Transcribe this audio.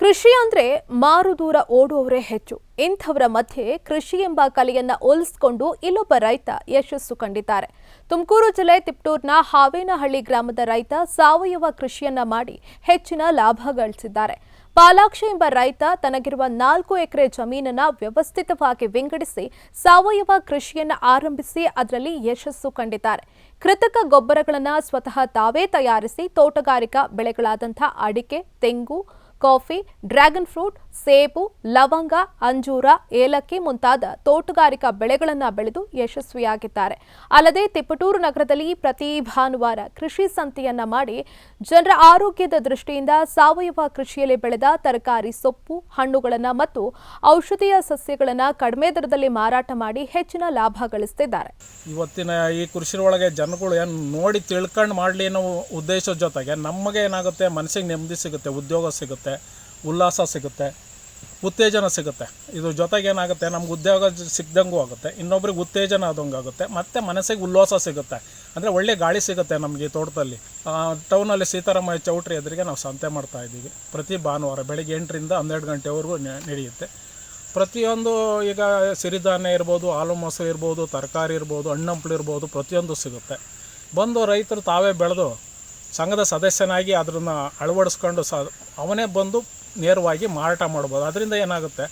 ಕೃಷಿ ಅಂದ್ರೆ ಮಾರು ದೂರ ಓಡುವವರೇ ಹೆಚ್ಚು. ಇಂಥವರ ಮಧ್ಯೆ ಕೃಷಿ ಎಂಬ ಕಲೆಯನ್ನ ಹೋಲಿಸಿಕೊಂಡು ಇಲ್ಲೊಬ್ಬ ರೈತ ಯಶಸ್ಸು ಕಂಡಿದ್ದಾರೆ. ತುಮಕೂರು ಜಿಲ್ಲೆ ತಿಪ್ಟೂರ್ನ ಹಾವೇನಹಳ್ಳಿ ಗ್ರಾಮದ ರೈತ ಸಾವಯವ ಕೃಷಿಯನ್ನ ಮಾಡಿ ಹೆಚ್ಚಿನ ಲಾಭ ಗಳಿಸಿದ್ದಾರೆ. ಪಾಲಾಕ್ಷ ಎಂಬ ರೈತ ತನಗಿರುವ ನಾಲ್ಕು ಎಕರೆ ಜಮೀನನ್ನ ವ್ಯವಸ್ಥಿತವಾಗಿ ವಿಂಗಡಿಸಿ ಸಾವಯವ ಕೃಷಿಯನ್ನ ಆರಂಭಿಸಿ ಅದರಲ್ಲಿ ಯಶಸ್ಸು ಕಂಡಿದ್ದಾರೆ. ಕೃತಕ ಗೊಬ್ಬರಗಳನ್ನ ಸ್ವತಃ ತಾವೇ ತಯಾರಿಸಿ ತೋಟಗಾರಿಕಾ ಬೆಳೆಗಳಾದಂಥ ಅಡಿಕೆ, ತೆಂಗು ಕಾಫಿ, ಡ್ರ್ಯಾಗನ್ ಫ್ರೂಟ್, ಸೇಬು, ಲವಂಗ, ಅಂಜೂರ, ಏಲಕ್ಕಿ ಮುಂತಾದ ತೋಟಗಾರಿಕಾ ಬೆಳೆಗಳನ್ನು ಬೆಳೆದು ಯಶಸ್ವಿಯಾಗಿದ್ದಾರೆ. ಅಲ್ಲದೆ ತಿಪಟೂರು ನಗರದಲ್ಲಿ ಪ್ರತಿ ಭಾನುವಾರ ಕೃಷಿ ಸಂತೆಯನ್ನ ಮಾಡಿ ಜನರ ಆರೋಗ್ಯದ ದೃಷ್ಟಿಯಿಂದ ಸಾವಯವ ಕೃಷಿಯಲ್ಲಿ ಬೆಳೆದ ತರಕಾರಿ, ಸೊಪ್ಪು, ಹಣ್ಣುಗಳನ್ನು ಮತ್ತು ಔಷಧೀಯ ಸಸ್ಯಗಳನ್ನು ಕಡಿಮೆ ದರದಲ್ಲಿ ಮಾರಾಟ ಮಾಡಿ ಹೆಚ್ಚಿನ ಲಾಭ ಗಳಿಸುತ್ತಿದ್ದಾರೆ ಇವತ್ತಿನ ಈ ಕೃಷಿ ಒಳಗೆ ಜನಗಳು ಏನು ನೋಡಿ ತಿಳ್ಕೊಂಡು ಮಾಡಲಿ ಅನ್ನೋ ಉದ್ದೇಶದ ಜೊತೆಗೆ ನಮಗೆ ಏನಾಗುತ್ತೆ, ಮನಸ್ಸಿಗೆ ನೆಮ್ಮದಿ ಸಿಗುತ್ತೆ, ಉದ್ಯೋಗ ಸಿಗುತ್ತೆ. ಉಲ್ಲಾಸ ಸಿಗುತ್ತೆ, ಉತ್ತೇಜನ ಸಿಗುತ್ತೆ. ಇದು ಜೊತೆಗೆ ಏನಾಗುತ್ತೆ, ನಮ್ಗೆ ಉದ್ಯೋಗ ಸಿಗ್ದಂಗೂ ಆಗುತ್ತೆ, ಇನ್ನೊಬ್ರಿಗೆ ಉತ್ತೇಜನ ಆದಂಗೆ ಆಗುತ್ತೆ, ಮತ್ತು ಮನಸ್ಸಿಗೆ ಉಲ್ಲಾಸ ಸಿಗುತ್ತೆ. ಅಂದರೆ ಒಳ್ಳೆ ಗಾಳಿ ಸಿಗುತ್ತೆ ನಮಗೆ ತೋಟದಲ್ಲಿ. ಟೌನಲ್ಲಿ ಸೀತಾರಾಮಯ್ಯ ಚೌಟ್ರಿ ಎದುರಿಗೆ ನಾವು ಸಂತೆ ಮಾಡ್ತಾ ಇದ್ದೀವಿ. ಪ್ರತಿ ಭಾನುವಾರ ಬೆಳಗ್ಗೆ ಎಂಟರಿಂದ ಹನ್ನೆರಡು ಗಂಟೆವರೆಗೂ ನಡೆಯುತ್ತೆ. ಪ್ರತಿಯೊಂದು ಈಗ ಸಿರಿಧಾನ್ಯ ಇರ್ಬೋದು, ಹಾಲು ಮೊಸರು ಇರ್ಬೋದು, ತರಕಾರಿ ಇರ್ಬೋದು ಹಣ್ಣಂಪ್ಳು ಇರ್ಬೋದು, ಪ್ರತಿಯೊಂದು ಸಿಗುತ್ತೆ. ಬಂದು ರೈತರು ತಾವೇ ಬೆಳೆದು ಸಂಘದ ಸದಸ್ಯನಾಗಿ ಅದನ್ನು ಅಳವಡಿಸ್ಕೊಂಡು ಸ ಅವನೇ ಬಂದು ನೇರವಾಗಿ ಮಾರಾಟ ಮಾಡ್ಬೋದು. ಅದರಿಂದ ಏನಾಗುತ್ತೆ?